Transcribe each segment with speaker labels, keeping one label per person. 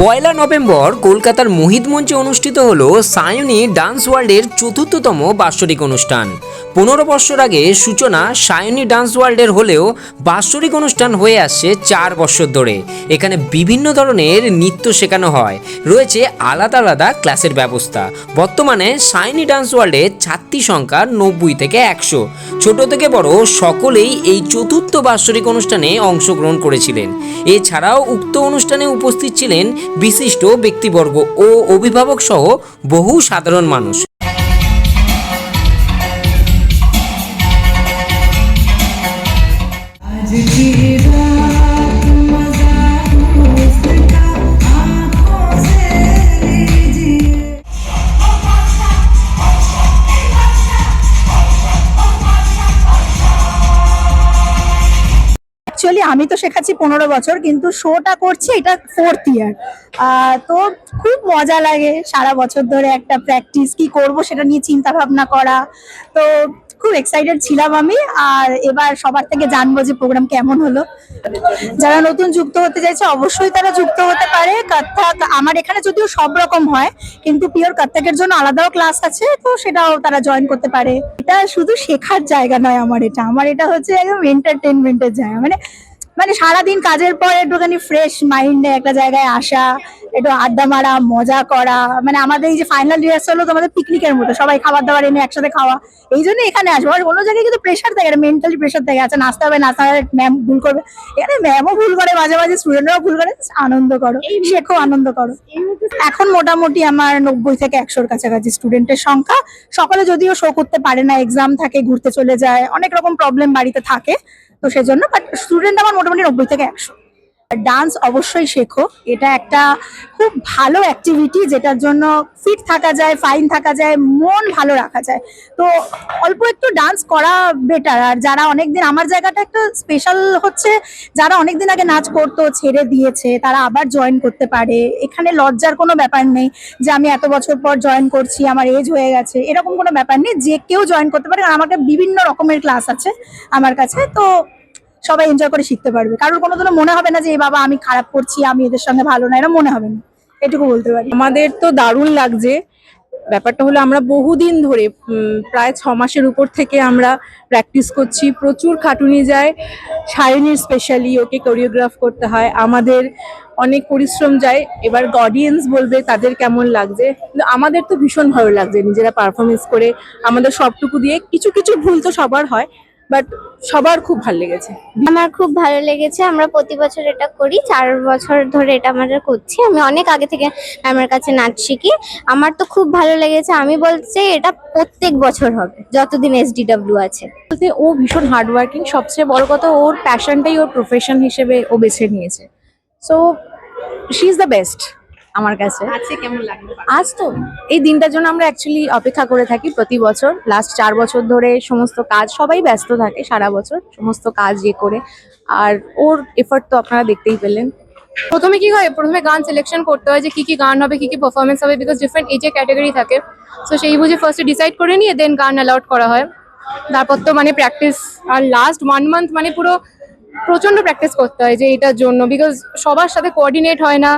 Speaker 1: পয়লা November কলকাতার মোহিত মঞ্চে অনুষ্ঠিত হল সায়নী ডান্স ওয়ার্ল্ডের চতুর্থতম বাৎসরিক অনুষ্ঠান। পনেরো বছর আগে সূচনা সায়নী ডান্স ওয়ার্ল্ডের হলেও বাৎসরিক অনুষ্ঠান হয়ে আসছে চার বছর ধরে। এখানে বিভিন্ন ধরনের নৃত্য শেখানো হয়। রয়েছে আলাদা আলাদা ক্লাসের ব্যবস্থা। বর্তমানে সায়নী ডান্স ওয়ার্ল্ডে ছাত্রী সংখ্যা নব্বই থেকে একশো। ছোট থেকে বড় সকলেই এই চতুর্থ বাৎসরিক অনুষ্ঠানে অংশগ্রহণ করেছিলেন। এছাড়াও উক্ত অনুষ্ঠানে উপস্থিত ছিলেন বিশিষ্ট ব্যক্তিবর্গ ও অভিভাবক সহ বহু সাধারণ মানুষ।
Speaker 2: অ্যাকচুয়ালি আমি তো শেখাচ্ছি পনেরো বছর, কিন্তু শোটা করছি এটা ফোর্থ ইয়ার তো খুব মজা লাগে সারা বছর ধরে একটা প্র্যাকটিস কি করব সেটা নিয়ে চিন্তা ভাবনা করা। তো খুব এক্সাইটেড ছিলাম আমি, আর এবার সবার থেকে জানব যে প্রোগ্রাম কেমন হলো। যারা নতুন যুক্ত হতে চাইছে, অবশ্যই তারা যুক্ত হতে পারে। কত্থক, আমার এখানে যদিও সব রকম হয়, কিন্তু পিওর কত্থকের জন্য আলাদাও ক্লাস আছে, তো সেটাও তারা জয়েন করতে পারে। এটা শুধু শেখার জায়গা নয় আমার এটা। আমার এটা হচ্ছে একদম এন্টারটেনমেন্টের জায়গা। মানে মানে সারাদিন কাজের পর একটুখানি ফ্রেশ মাইন্ডে একটা জায়গায় আসা একটু আড্ডা মারা মজা করা মানে আমাদের এই যে ফাইনাল রিহার্সাল হলো আমাদের পিকনিকের মতো সবাই খাবার দাবার এনে একসাথে খাওয়া এই জন্য এখানে আসব। আর অন্য জায়গায় কিন্তু প্রেশার থাকে মেন্টালি প্রেশার থাকে আচ্ছা নাচতে হবে নাচতে হবে ম্যাম ভুল করবে। এখানে ম্যামও ভুল করে মাঝে মাঝে স্টুডেন্টরাও ভুল করে আনন্দ করো শেখো আনন্দ করো। এখন মোটামুটি আমার নব্বই থেকে একশোর কাছাকাছি স্টুডেন্টের সংখ্যা। সকলে যদিও শো করতে পারে না এক্সাম থাকে ঘুরতে চলে যায় অনেক রকম প্রবলেম বাড়িতে থাকে। তো সেজন্য বাট স্টুডেন্ট আমার মোটামুটি নব্বই থেকে একশো। ডান্স অবশ্যই শেখো। এটা একটা খুব ভালো অ্যাক্টিভিটি যেটার জন্য ফিট থাকা যায় ফাইন থাকা যায়, মন ভালো রাখা যায়। তো অল্প একটু ডান্স করা বেটার আর যারা অনেকদিন, আমার জায়গাটা একটা স্পেশাল হচ্ছে, যারা অনেকদিন আগে নাচ করতো, ছেড়ে দিয়েছে, তারা আবার জয়েন করতে পারে। এখানে লজ্জার কোনো ব্যাপার নেই যে আমি এত বছর পর জয়েন করছি, আমার এজ হয়ে গেছে, এরকম কোনো ব্যাপার নেই। যে কেউ জয়েন করতে পারে, কারণ আমাকে বিভিন্ন রকমের ক্লাস আছে আমার কাছে। তো সবাই এনজয় করে শিখতে পারবে। কারোর কোনোদিনও মনে হবে না যে বাবা, আমি খারাপ করছি, আমি এদের সঙ্গে ভালো না। এরকম মনে হবে না। এটুকু বলতে পারি।
Speaker 3: আমাদের তো দারুণ লাগছে। ব্যাপারটা হলো আমরা বহুদিন ধরে প্রায় ছ মাসের উপর থেকে আমরা প্র্যাকটিস করছি। প্রচুর খাটুনি যায়। সায়নীর স্পেশালি ওকে কোরিওগ্রাফ করতে হয়। আমাদের অনেক পরিশ্রম যায়। এবার অডিয়েন্স বলবে তাদের কেমন লাগছে। কিন্তু আমাদের তো ভীষণ ভালো লাগছে নিজেরা পারফরমেন্স করে। আমাদের সবটুকু দিয়ে কিছু কিছু ভুল তো সবার হয়। বাট সবার খুব ভালো লেগেছে।
Speaker 4: আমার খুব ভালো লেগেছে আমরা প্রতি বছর এটা করি চার বছর ধরে এটা আমরা করছি। আমি অনেক আগে থেকে আমার কাছে নাচ শিখি আমার তো খুব ভালো লেগেছে। আমি বলছি এটা প্রত্যেক বছর হবে যতদিন এসডিডব্লিউ আছে।
Speaker 3: বলতে ও ভীষণ হার্ডওয়ার্কিং সবচেয়ে বড় কথা ওর প্যাশনটাই ওর প্রফেশন হিসেবে ও বেছে নিয়েছে। So she is the best আমার কাছে। আজ তো এই দিনটার জন্য আমরা অ্যাকচুয়ালি অপেক্ষা করে থাকি প্রতি বছর। লাস্ট চার বছর ধরে সমস্ত কাজ সবাই ব্যস্ত থাকে সারা বছর সমস্ত কাজ ইয়ে করে। আর ওর এফার্ট তো আপনারা দেখতেই পেলেন।
Speaker 5: প্রথমে কি হয় প্রথমে গান সিলেকশন করতে হয় যে কি কি গান হবে কি কি পারফরমেন্স হবে বিকজ ডিফারেন্ট এজে ক্যাটাগরি থাকে। সো সেই বুঝে ফার্স্টে ডিসাইড করে নিয়ে দেন গান অ্যালাউড করা হয়। তারপর তো মানে প্র্যাকটিস আর লাস্ট ওয়ান মান্থ মানে পুরো প্রচণ্ড প্র্যাকটিস করতে হয় যে এটার জন্য। বিকজ সবার সাথে কোঅর্ডিনেট হয় না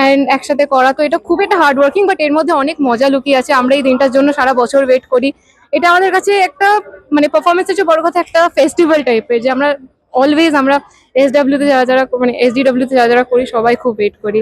Speaker 5: অ্যান্ড একসাথে করা, তো এটা খুব একটা হার্ড ওয়ার্কিং বাট এর মধ্যে অনেক মজা লুকিয়ে আছে। আমরা এই দিনটার জন্য সারা বছর ওয়েট করি। এটা আমাদের কাছে একটা মানে পারফরমেন্সের চেয়ে বড় কথা একটা ফেস্টিভ্যাল টাইপের যে আমরা অলওয়েজ আমরা এস ডাব্লিউতে যারা যারা মানে এস তে যারা যারা করি, সবাই খুব ওয়েট করি।